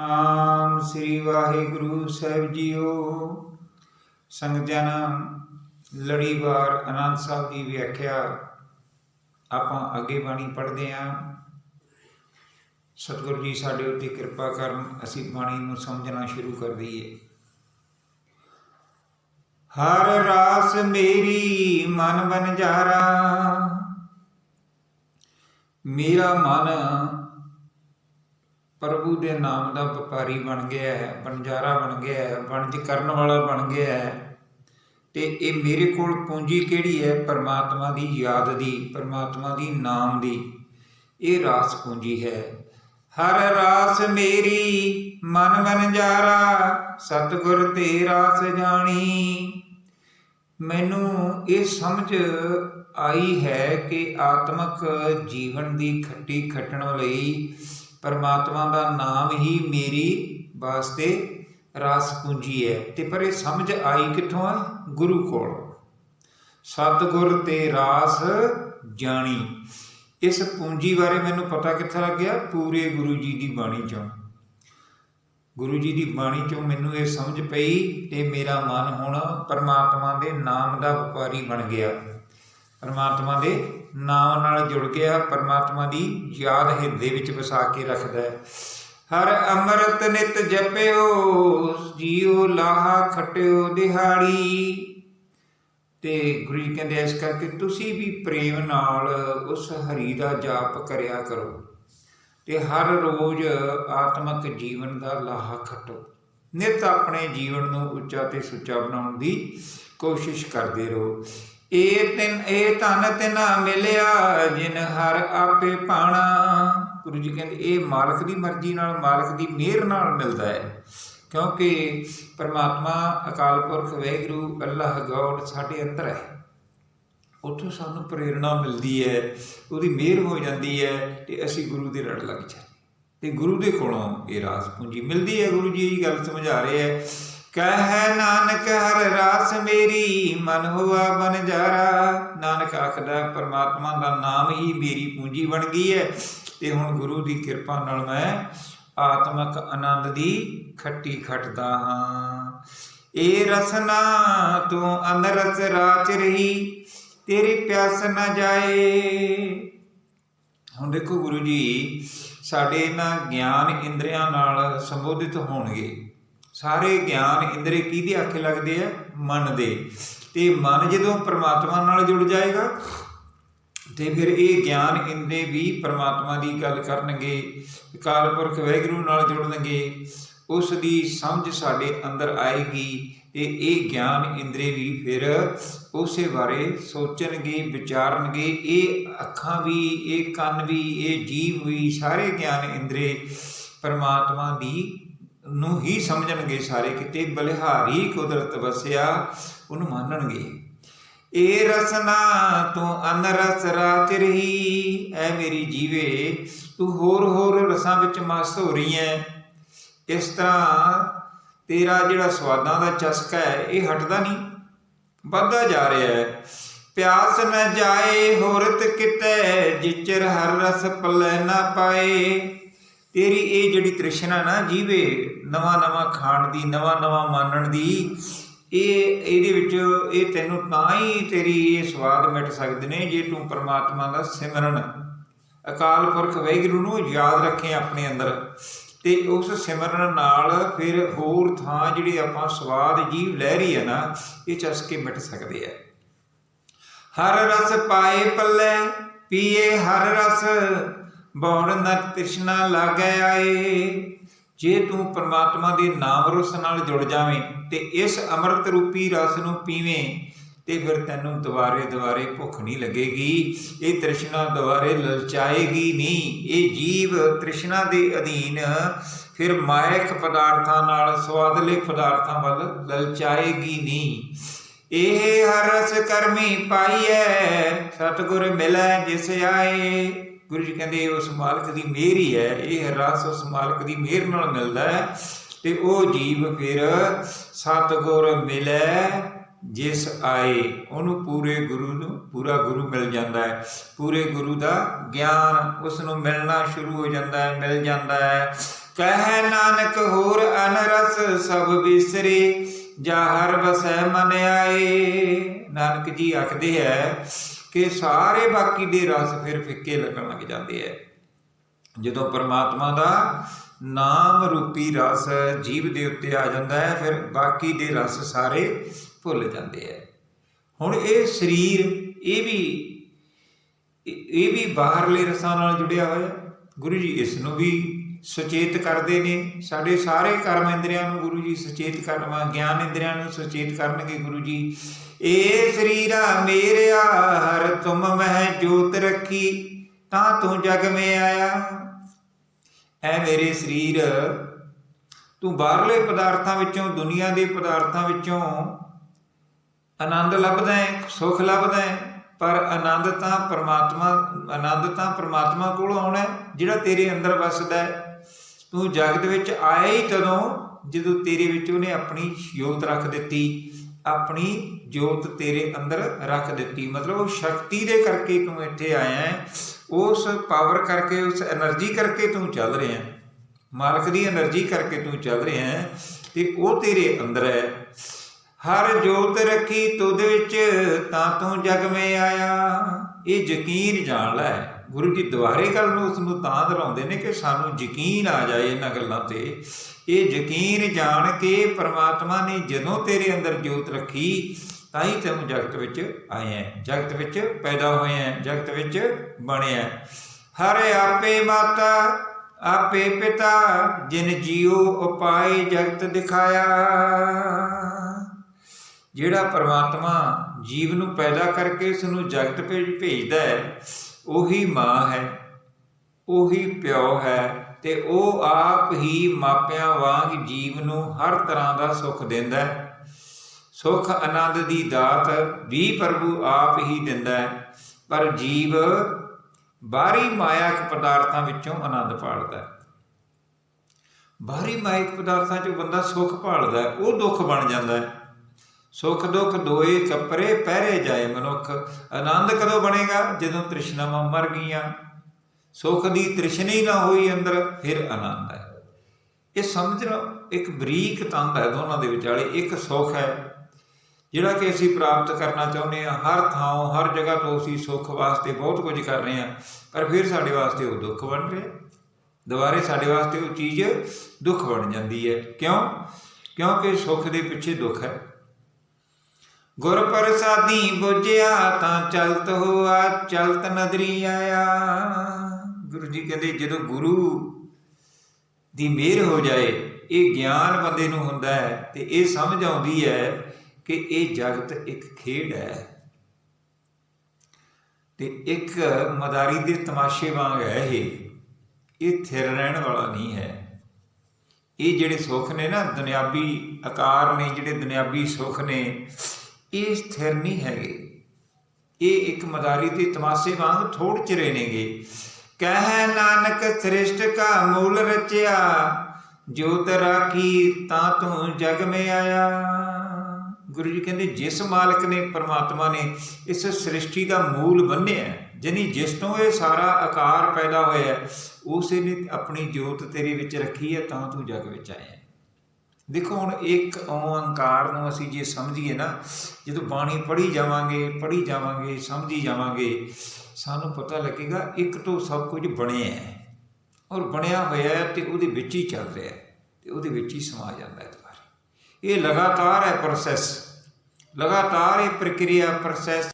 ਨਾਮ ਸ੍ਰੀ ਵਾਹਿਗੁਰੂ ਸਾਹਿਬ ਜੀਓ। ਸੰਗਤ ਜਨ ਲੜੀਵਾਰ ਆਨੰਦ ਸਾਹਿਬ ਦੀ ਵਿਆਖਿਆ ਆਪਾਂ ਅੱਗੇ ਬਾਣੀ ਪੜ੍ਹਦੇ ਆਂ ਸਤਿਗੁਰੂ ਜੀ, ਸਾਡੇ ਉੱਤੇ ਕਿਰਪਾ ਕਰਨ ਅਸੀਂ ਬਾਣੀ ਨੂੰ ਸਮਝਣਾ ਸ਼ੁਰੂ ਕਰ ਦਈਏ। ਹਰ ਰਾਸ ਮੇਰੀ ਮਨ ਬਨਜਾਰਾ ਮੇਰਾ ਮਨ ਪ੍ਰਭੂ ਦੇ ਨਾਮ ਦਾ ਵਪਾਰੀ ਬਣ ਗਿਆ ਹੈ, ਬੰਜਾਰਾ ਬਣ ਗਿਆ ਹੈ, ਵਣਜ ਕਰਨ ਵਾਲਾ ਬਣ ਗਿਆ ਹੈ। ਤੇ ਇਹ ਮੇਰੇ ਕੋਲ ਪੂੰਜੀ ਕਿਹੜੀ ਹੈ? ਪਰਮਾਤਮਾ ਦੀ ਯਾਦ ਦੀ, ਪਰਮਾਤਮਾ ਦੀ ਨਾਮ ਦੀ। ਇਹ ਰਾਸ ਪੂੰਜੀ ਹੈ। ਹਰ ਰਾਸ ਮੇਰੀ, ਮਨ ਵਨਜਾਰਾ ਸਤਿਗੁਰ ਤੇ ਰਾਸ ਜਾਣੀ। ਮੈਨੂੰ ਇਹ ਸਮਝ ਆਈ ਹੈ ਕਿ ਆਤਮਿਕ ਜੀਵਨ ਦੀ ਖੱਟੀ ਖੱਟਣ ਲਈ ਪਰਮਾਤਮਾ ਦਾ ਨਾਮ ਹੀ ਮੇਰੀ ਵਾਸਤੇ ਰਾਸ ਪੂੰਜੀ ਹੈ। ਤੇ ਪਰ ਇਹ ਸਮਝ ਆਈ ਕਿੱਥੋਂ ਆ? ਗੁਰੂ ਕੋਲ। ਸਤਿਗੁਰ ਤੇ ਰਾਸ ਜਾਣੀ। ਇਸ ਪੂੰਜੀ ਬਾਰੇ ਮੈਨੂੰ ਪਤਾ ਕਿੱਥੇ ਲੱਗਿਆ? ਪੂਰੇ ਗੁਰੂ ਜੀ ਦੀ ਬਾਣੀ ਚੋਂ। ਗੁਰੂ ਜੀ ਦੀ ਬਾਣੀ ਚੋਂ ਮੈਨੂੰ ਇਹ ਸਮਝ ਪਈ ਤੇ ਮੇਰਾ ਮਨ ਹੁਣ ਪਰਮਾਤਮਾ ਦੇ ਨਾਮ ਦਾ ਵਪਾਰੀ ਬਣ ਗਿਆ। ਪਰਮਾਤਮਾ ਦੇ ਨਾਮ ਨਾਲ ਜੁੜ ਗਿਆ ਪਰਮਾਤਮਾ ਦੀ ਯਾਦ ਹਿਰਦੇ ਵਿੱਚ ਵਸਾ ਕੇ ਰੱਖਦਾ ਹੈ। ਹਰ ਅੰਮ੍ਰਿਤ ਨਿਤ ਜਪਿਓ, ਜੀਉ ਲਾਹਾ ਖਟਿਓ ਦਿਹਾੜੀ। ਤੇ ਗੁਰੂ ਜੀ ਕਹਿੰਦੇ ਇਸ ਕਰਕੇ ਤੁਸੀਂ ਵੀ ਪ੍ਰੇਮ ਨਾਲ ਉਸ ਹਰੀ ਦਾ ਜਾਪ ਕਰਿਆ ਕਰੋ ਤੇ ਹਰ ਰੋਜ਼ ਆਤਮਿਕ ਜੀਵਨ ਦਾ ਲਾਹਾ ਖਟੋ। ਨਿਤ ਆਪਣੇ ਜੀਵਨ ਨੂੰ ਉੱਚਾ ਤੇ ਸੁੱਚਾ ਬਣਾਉਣ ਦੀ ਕੋਸ਼ਿਸ਼ ਕਰਦੇ ਰਹੋ। ਇਹ ਤਿਨ ਇਹ ਧਨ ਤਿਨਾ ਮਿਲਿਆ, ਜਿਨ ਹਰ ਆਪੇ ਪਾਣਾ। ਗੁਰੂ ਜੀ ਕਹਿੰਦੇ, ਇਹ ਮਾਲਕ ਦੀ ਮਰਜ਼ੀ ਨਾਲ, ਮਾਲਕ ਦੀ ਮਿਹਰ ਨਾਲ ਮਿਲਦਾ ਹੈ। ਕਿਉਂਕਿ ਪਰਮਾਤਮਾ ਅਕਾਲ ਪੁਰਖ ਵੈਗਰੂ ਅੱਲਾਹ ਗੋਡ ਸਾਡੇ ਅੰਦਰ ਹੈ। ਉੱਥੋਂ ਸਾਨੂੰ ਪ੍ਰੇਰਣਾ ਮਿਲਦੀ ਹੈ, ਉਹਦੀ ਮਿਹਰ ਹੋ ਜਾਂਦੀ ਹੈ, ਤੇ ਅਸੀਂ ਗੁਰੂ ਦੇ ਰੜ ਲੱਗ ਜਾਂਦੇ ਤੇ ਗੁਰੂ ਦੇ ਕੋਲੋਂ ਇਹ ਰਾਸ ਪੂੰਜੀ ਮਿਲਦੀ ਹੈ। ਗੁਰੂ ਜੀ ਇਹ ਗੱਲ ਸਮਝਾ ਰਹੇ ਹੈ ਕਹਿ ਨਾਨਕ ਹਰ ਰਾਸ ਮੇਰੀ, ਮਨ ਹੋਆ ਬਨ ਜਾਰਾ। ਨਾਨਕ ਆਖਦਾ, ਪਰਮਾਤਮਾ ਦਾ ਨਾਮ ਹੀ ਮੇਰੀ ਪੂੰਜੀ ਬਣ ਗਈ ਹੈ। ਤੇ ਹੁਣ ਗੁਰੂ ਦੀ ਕਿਰਪਾ ਨਾਲ ਮੈਂ ਆਤਮਕ ਆਨੰਦ ਦੀ ਖੱਟੀ ਖਟਦਾ ਹਾਂ। ਇਹ ਰਸਨਾ, ਤੂੰ ਅੰਦਰਸ ਰਾਚ ਰਹੀ, ਤੇਰੀ ਪਿਆਸ ਨਾ ਜਾਏ। ਹੁਣ ਦੇਖੋ ਗੁਰੂ ਜੀ, ਸਾਡੇ ਇਹਨਾਂ ਗਿਆਨ ਇੰਦਰੀਆਂ ਨਾਲ ਸੰਬੋਧਿਤ ਹੋਣਗੇ। ਸਾਰੇ ਗਿਆਨ ਇੰਦਰੀ ਕਿਹਦੇ ਆਖੇ ਲੱਗਦੇ ਆ? ਮਨ ਦੇ। ਤੇ ਮਨ ਜਦੋਂ ਪ੍ਰਮਾਤਮਾ ਨਾਲ ਜੁੜ ਜਾਏਗਾ, ਤੇ ਫਿਰ ਇਹ ਗਿਆਨ ਇੰਦੇ ਵੀ ਪ੍ਰਮਾਤਮਾ ਦੀ ਗੱਲ ਕਰਨਗੇ ਅਕਾਲ ਪੁਰਖ ਵੈਗਰੂ ਨਾਲ ਜੁੜਨਗੇ ਉਸ ਦੀ ਸਮਝ ਸਾਡੇ ਅੰਦਰ ਆਏਗੀ ਤੇ ਇਹ ਗਿਆਨ ਇੰਦਰੀ ਵੀ ਫਿਰ ਉਸੇ ਬਾਰੇ ਸੋਚਣਗੇ, ਵਿਚਾਰਨਗੇ, ਇਹ ਅੱਖਾਂ ਵੀ, ਇਹ ਕੰਨ ਵੀ, ਇਹ ਜੀਵ ਵੀ, ਸਾਰੇ ਗਿਆਨ ਇੰਦਰੀ ਪਰਮਾਤਮਾ ਦੀ ਨੂੰ ਹੀ ਸਮਝਣਗੇ ਸਾਰੇ ਕਿਤੇ ਬਲਿਹਾਰੀ ਕੁਦਰਤ ਵਸਿਆ, ਉਹਨੂੰ ਮੰਨਣਗੇ। ਇਹ ਰਸਨਾ ਤੂੰ ਅਨਰਸ ਰਾਚ ਰਹੀ, ਐ ਮੇਰੀ ਜੀਵੇ, ਤੂੰ ਹੋਰ ਹੋਰ ਰਸਾਂ ਵਿੱਚ ਮਸਤ ਹੋ ਰਹੀ ਐ। ਇਸ ਤਰ੍ਹਾਂ ਤੇਰਾ ਜਿਹੜਾ ਸਵਾਦਾਂ ਦਾ ਚਸਕਾ ਹੈ, ਇਹ ਹਟਦਾ ਨਹੀਂ, ਵੱਧਦਾ ਜਾ ਰਿਹਾ ਹੈ। ਪਿਆਸ ਨਾ ਜਾਏ, ਹੋਰਤ ਕਿਤੇ, ਜਿਚਰ ਹਰ ਰਸ ਪਲੇ ਨਾ ਪਾਏ। ਤੇਰੀ ਇਹ ਜਿਹੜੀ ਤ੍ਰਿਸ਼ਨਾ ਨਾ ਜੀਵੇ ਨਵਾਂ ਨਵਾਂ ਖਾਣ ਦੀ, ਨਵਾਂ ਨਵਾਂ ਮਾਨਣ ਦੀ, ਇਹ, ਇਹਦੇ ਵਿੱਚ ਇਹ ਤੈਨੂੰ ਤਾਂ ਹੀ ਤੇਰੀ ਇਹ ਸਵਾਦ ਮਿਟ ਸਕਦੇ ਨੇ ਜੇ ਤੂੰ ਪਰਮਾਤਮਾ ਦਾ ਸਿਮਰਨ। ਅਕਾਲ ਪੁਰਖ ਵੈਗਰੂ ਨੂੰ ਯਾਦ ਰੱਖੇ ਆਪਣੇ ਅੰਦਰ ਤੇ ਉਸ ਸਿਮਰਨ ਨਾਲ ਫਿਰ ਹੋਰ ਥਾਂ ਜਿਹੜੀ ਆਪਾਂ ਸਵਾਦ ਜੀਵ ਲੈ ਰਹੀ ਹੈ ਨਾ, ਇਹ ਚਸਕੇ ਮਿਟ ਸਕਦੇ ਆ ਹਰ ਰਸ ਪਾਏ ਪੱਲੇ, ਪੀਏ ਹਰ ਰਸ ਬੌੜ ਨ ਤ੍ਰਿਸ਼ਨਾ ਲਾਗੈ ਆਏ। ਜੇ ਤੂੰ ਪਰਮਾਤਮਾ ਦੇ ਨਾਮ ਰਸ ਨਾਲ ਜੁੜ ਜਾਵੇਂ ਤੇ ਇਸ ਅੰਮ੍ਰਿਤ ਰੂਪੀ ਰਸ ਨੂੰ ਪੀਵੇਂ, ਤੇ ਫਿਰ ਤੈਨੂੰ ਦੁਬਾਰੇ ਦੁਬਾਰੇ ਭੁੱਖ ਨਹੀਂ ਲੱਗੇਗੀ। ਇਹ ਤ੍ਰਿਸ਼ਨਾ ਦੁਬਾਰੇ ਲਲਚਾਏਗੀ ਨਹੀਂ। ਇਹ ਜੀਵ ਤ੍ਰਿਸ਼ਨਾ ਦੇ ਅਧੀਨ ਫਿਰ ਮਾਇਕ ਪਦਾਰਥਾਂ ਨਾਲ, ਸਵਾਦਲੇ ਪਦਾਰਥਾਂ ਵੱਲ ਲਲਚਾਏਗੀ ਨਹੀਂ। ਇਹ ਹਰਸ ਰਸ ਕਰਮੀ ਪਾਈਐ, ਸਤਿਗੁਰ ਮਿਲੈ ਜਿਸ ਆਏ। ਗੁਰੂ ਜੀ ਕਹਿੰਦੇ ਉਸ ਮਾਲਕ ਦੀ ਮਿਹਰ ਹੀ ਹੈ, ਇਹ ਰਸ ਉਸ ਮਾਲਕ ਦੀ ਮਿਹਰ ਨਾਲ ਮਿਲਦਾ ਹੈ ਤੇ ਉਹ ਜੀਵ ਫਿਰ ਸਤਿਗੁਰ ਮਿਲੈ, ਜਿਸ ਆਏ। ਉਹਨੂੰ ਪੂਰੇ ਗੁਰੂ ਨੂੰ, ਪੂਰਾ ਗੁਰੂ ਮਿਲ ਜਾਂਦਾ ਹੈ। ਪੂਰੇ ਗੁਰੂ ਦਾ ਗਿਆਨ ਉਸ ਨੂੰ ਮਿਲਣਾ ਸ਼ੁਰੂ ਹੋ ਜਾਂਦਾ ਹੈ, ਮਿਲ ਜਾਂਦਾ ਹੈ। ਕਹਿ ਨਾਨਕ ਹੋਰ ਅਨਰਸ ਸਭ ਬਿਸਰੇ, ਜਾ ਹਰ ਵਸੈ ਮਨ ਆਏ। ਨਾਨਕ ਜੀ ਆਖਦੇ ਹੈ ਕਿ ਸਾਰੇ ਬਾਕੀ ਦੇ ਰਸ ਫਿਰ ਫਿੱਕੇ ਲੱਗਣ ਲੱਗ ਜਾਂਦੇ ਐ। ਜਦੋਂ ਪਰਮਾਤਮਾ ਦਾ ਨਾਮ ਰੂਪੀ ਰਸ ਜੀਵ ਦੇ ਉੱਤੇ ਆ ਜਾਂਦਾ ਹੈ ਫਿਰ ਬਾਕੀ ਦੇ ਰਸ ਸਾਰੇ ਭੁੱਲ ਜਾਂਦੇ ਐ। ਹੁਣ ਇਹ ਸਰੀਰ, ਇਹ ਵੀ ਇਹ ਵੀ ਬਾਹਰਲੇ ਰਸਾਂ ਨਾਲ ਜੁੜਿਆ ਹੋਇਆ। ਗੁਰੂ ਜੀ ਇਸ ਨੂੰ ਵੀ ਸੁਚੇਤ ਕਰਦੇ ਨੇ। ਸਾਡੇ ਸਾਰੇ ਕਰਮ ਇੰਦਰੀਆਂ ਨੂੰ ਗੁਰੂ ਜੀ ਸੁਚੇਤ ਕਰਨਵਾ ਗਿਆਨ ਇੰਦਰੀਆਂ ਨੂੰ ਸੁਚੇਤ ਕਰਨਗੇ ਗੁਰੂ ਜੀ। ਏ ਸਰੀਰਾ ਮੇਰਿਆ ਹਰ ਤੁਮ ਮਹਿ ਜੋਤ ਰੱਖੀ, ਤਾਂ ਤੂੰ ਜਗ ਮੇ ਆਇਆ। ਐ ਮੇਰੇ ਸਰੀਰ, ਤੂੰ ਬਾਹਰਲੇ ਪਦਾਰਥਾਂ ਵਿੱਚੋਂ, ਦੁਨੀਆ ਦੇ ਪਦਾਰਥਾਂ ਵਿੱਚੋਂ ਆਨੰਦ ਲੱਭਦਾ ਹੈ ਸੁੱਖ ਲੱਭਦਾ ਹੈ ਪਰ ਆਨੰਦ ਤਾਂ ਪਰਮਾਤਮਾ, ਆਨੰਦ ਤਾਂ ਪਰਮਾਤਮਾ ਕੋਲੋਂ ਆਉਣਾ ਜਿਹੜਾ ਤੇਰੇ ਅੰਦਰ ਵਸਦਾ ਹੈ ਤੂੰ ਜਗਤ ਵਿੱਚ ਆਇਆ ਹੀ ਤਦੋਂ ਜਦੋਂ ਤੇਰੇ ਵਿੱਚ ਉਹਨੇ ਆਪਣੀ ਜੋਤ ਰੱਖ ਦਿੱਤੀ। ਆਪਣੀ ਜੋਤ ਤੇਰੇ ਅੰਦਰ ਰੱਖ ਦਿੱਤੀ। ਮਤਲਬ ਉਹ ਸ਼ਕਤੀ ਦੇ ਕਰਕੇ ਤੂੰ ਇੱਥੇ ਆਇਆ ਹੈ। ਉਸ ਪਾਵਰ ਕਰਕੇ, ਉਸ એનર્ਜੀ ਕਰਕੇ ਤੂੰ ਚੱਲ ਰਿਹਾ ਹੈ। ਮਾਲਕ ਦੀ એનર્ਜੀ ਕਰਕੇ ਤੂੰ ਚੱਲ ਰਿਹਾ ਹੈ ਤੇ ਉਹ ਤੇਰੇ ਅੰਦਰ ਹੈ। ਹਰ ਜੋਤ ਰੱਖੀ ਤੁਧ ਵਿੱਚ, ਤਾਂ ਤੂੰ ਜਗਵੇਂ ਆਇਆ। ਇਹ ਯਕੀਨ ਜਾਣ ਲੈ। ਗੁਰੂ ਜੀ ਦੁਆਰੇ ਗੱਲ ਨੂੰ ਉਸ ਨੂੰ ਤਾਂ ਦੁਹਰਾਉਂਦੇ ਨੇ ਕਿ ਸਾਨੂੰ ਯਕੀਨ ਆ ਜਾਏ ਇਹਨਾਂ ਗੱਲਾਂ ਤੇ। ਇਹ ਯਕੀਨ ਜਾਣ ਕੇ ਪ੍ਰਮਾਤਮਾ ਨੇ ਜਦੋਂ ਤੇਰੇ ਅੰਦਰ ਜੋਤ ਰੱਖੀ, ਤਾਂ ਹੀ ਤੈਨੂੰ ਜਗਤ ਵਿੱਚ ਆਏ ਹੈ ਜਗਤ ਵਿੱਚ ਪੈਦਾ ਹੋਏ ਹੈ ਜਗਤ ਵਿੱਚ ਬਣਿਆ ਹਰੇ ਆਪੇ ਮਾਤਾ, ਆਪੇ ਪਿਤਾ, ਜਿਨ ਜੀਉ ਉਪਾਏ ਜਗਤ ਦਿਖਾਇਆ। ਜਿਹੜਾ ਪਰਮਾਤਮਾ ਜੀਵ ਨੂੰ ਪੈਦਾ ਕਰਕੇ ਉਸ ਨੂੰ ਜਗਤ ਭੇਜ ਭੇਜਦਾ ਹੈ ਉਹੀ ਮਾਂ ਹੈ, ਉਹੀ ਪਿਓ ਹੈ ਤੇ ਉਹ ਆਪ ਹੀ ਮਾਪਿਆਂ ਵਾਂਗ ਜੀਵ ਨੂੰ ਹਰ ਤਰ੍ਹਾਂ ਦਾ ਸੁੱਖ ਦਿੰਦਾ ਹੈ। ਸੁੱਖ ਆਨੰਦ ਦੀ ਦਾਤ ਵੀ ਪ੍ਰਭੂ ਆਪ ਹੀ ਦਿੰਦਾ ਹੈ, ਪਰ ਜੀਵ ਬਾਹਰੀ ਮਾਇਆਕ ਪਦਾਰਥਾਂ ਵਿੱਚੋਂ ਆਨੰਦ ਪਾਲਦਾ ਹੈ। ਬਾਹਰੀ ਮਾਇਕ ਪਦਾਰਥਾਂ 'ਚੋਂ ਬੰਦਾ ਸੁੱਖ ਭਾਲਦਾ ਉਹ ਦੁੱਖ ਬਣ ਜਾਂਦਾ ਹੈ। ਸੁੱਖ ਦੁੱਖ ਦੋਏ ਕੱਪਰੇ ਪਹਿਰੇ ਜਾਏ ਮਨੁੱਖ। ਆਨੰਦ ਕਦੋਂ ਬਣੇਗਾ? ਜਦੋਂ ਤ੍ਰਿਸ਼ਨਾਵਾਂ ਮਰ ਗਈਆਂ। ਸੁੱਖ ਦੀ ਤ੍ਰਿਸ਼ਨਾ ਨਾ ਹੋਈ ਅੰਦਰ, ਫਿਰ ਆਨੰਦ ਹੈ। ਇਹ ਸਮਝਣਾ ਇੱਕ ਬਰੀਕ ਤੰਦ ਹੈ ਦੋਨਾਂ ਦੇ ਵਿਚਾਲੇ। ਇੱਕ ਸੁੱਖ ਹੈ, ਜਿਹੜਾ ਕਿ ਅਸੀਂ ਪ੍ਰਾਪਤ ਕਰਨਾ ਚਾਹੁੰਦੇ ਹਾਂ। ਹਰ ਥਾਂ, ਹਰ ਜਗ੍ਹਾ ਤੋਂ ਅਸੀਂ ਸੁੱਖ ਵਾਸਤੇ ਬਹੁਤ ਕੁਝ ਕਰ ਰਹੇ ਹਾਂ। ਪਰ ਫਿਰ ਸਾਡੇ ਵਾਸਤੇ ਉਹ ਦੁੱਖ ਬਣ ਰਿਹਾ। ਦੁਬਾਰੇ ਸਾਡੇ ਵਾਸਤੇ ਉਹ ਚੀਜ਼ ਦੁੱਖ ਬਣ ਜਾਂਦੀ ਹੈ। ਕਿਉਂ? ਕਿਉਂਕਿ ਸੁੱਖ ਦੇ ਪਿੱਛੇ ਦੁੱਖ ਹੈ। ਗੁਰ ਪ੍ਰਸਾਦੀ ਬੁਝਿਆ ਤਾਂ ਚਲਤ ਹੋਆ, ਚਲਤ ਨਦਰੀ ਆਇਆ। ਗੁਰੂ ਜੀ ਕਹਿੰਦੇ, ਜਦੋਂ ਗੁਰੂ ਦੀ ਮਿਹਰ ਹੋ ਜਾਏ, ਇਹ ਗਿਆਨ ਬੰਦੇ ਨੂੰ ਹੁੰਦਾ ਹੈ ਤੇ ਇਹ ਸਮਝ ਆਉਂਦੀ ਹੈ ਕਿ ਇਹ ਜਗਤ ਇੱਕ ਖੇਡ ਹੈ। ਤੇ ਇੱਕ ਮਦਾਰੀ ਦੇ ਤਮਾਸ਼ੇ ਵਾਂਗ ਹੈ ਇਹ। ਇਹ ਥਿਰ ਰਹਿਣ ਵਾਲਾ ਨਹੀਂ ਹੈ। ਇਹ ਜਿਹੜੇ ਸੁੱਖ ਨੇ ਨਾ, ਦੁਨਿਆਵੀ ਆਕਾਰ ਨੇ, ਜਿਹੜੇ ਦੁਨਿਆਵੀ ਸੁੱਖ ਨੇ ਇਹ ਸਥਿਰ ਨਹੀਂ ਹੈਗੇ। ਇਹ ਇੱਕ ਮਦਾਰੀ ਦੇ ਤਮਾਸ਼ੇ ਵਾਂਗ ਥੋੜ ਚਿਰੇ ਨੇਗੇ। ਕਹਿ ਨਾਨਕ ਸ੍ਰਿਸ਼ਟ ਕਾ ਮੂਲ ਰਚਿਆ ਜੋਤ ਰਾਖੀ ਤਾਂ ਤੂੰ ਜਗ ਮੇ ਆਇਆ। ਗੁਰੂ ਜੀ ਕਹਿੰਦੇ, ਜਿਸ ਮਾਲਕ ਨੇ ਪਰਮਾਤਮਾ ਨੇ ਇਸ ਸ੍ਰਿਸ਼ਟੀ ਦਾ ਮੂਲ ਬੰਨਿਆ ਜਾਨੀ ਜਿਸ ਤੋਂ ਇਹ ਸਾਰਾ ਆਕਾਰ ਪੈਦਾ ਹੋਇਆ, ਉਸੇ ਨੇ ਆਪਣੀ ਜੋਤ ਤੇਰੇ ਵਿੱਚ ਰੱਖੀ ਹੈ, ਤਾਂ ਤੂੰ ਜਗ ਵਿੱਚ ਆਇਆ। ਦੇਖੋ ਹੁਣ ਇੱਕ ਓੰਕਾਰ ਨੂੰ ਅਸੀਂ ਜੇ ਸਮਝੀਏ ਨਾ, ਜਦੋਂ ਬਾਣੀ ਪੜ੍ਹੀ ਜਾਵਾਂਗੇ ਪੜ੍ਹੀ ਜਾਵਾਂਗੇ, ਸਮਝੀ ਜਾਵਾਂਗੇ, ਸਾਨੂੰ ਪਤਾ ਲੱਗੇਗਾ ਇੱਕ ਤੋਂ ਸਭ ਕੁਝ ਬਣਿਆ ਹੈ। ਔਰ ਬਣਿਆ ਹੋਇਆ ਹੈ ਤੇ ਉਹਦੇ ਵਿੱਚ ਹੀ ਚੱਲ ਰਿਹਾ ਹੈ ਤੇ ਉਹਦੇ ਵਿੱਚ ਹੀ ਸਮਾ ਜਾਂਦਾ ਹੈ ਦੁਬਾਰਾ। ਇਹ ਲਗਾਤਾਰ ਹੈ ਪ੍ਰੋਸੈਸ ਲਗਾਤਾਰ ਇਹ ਪ੍ਰਕਿਰਿਆ ਪ੍ਰੋਸੈਸ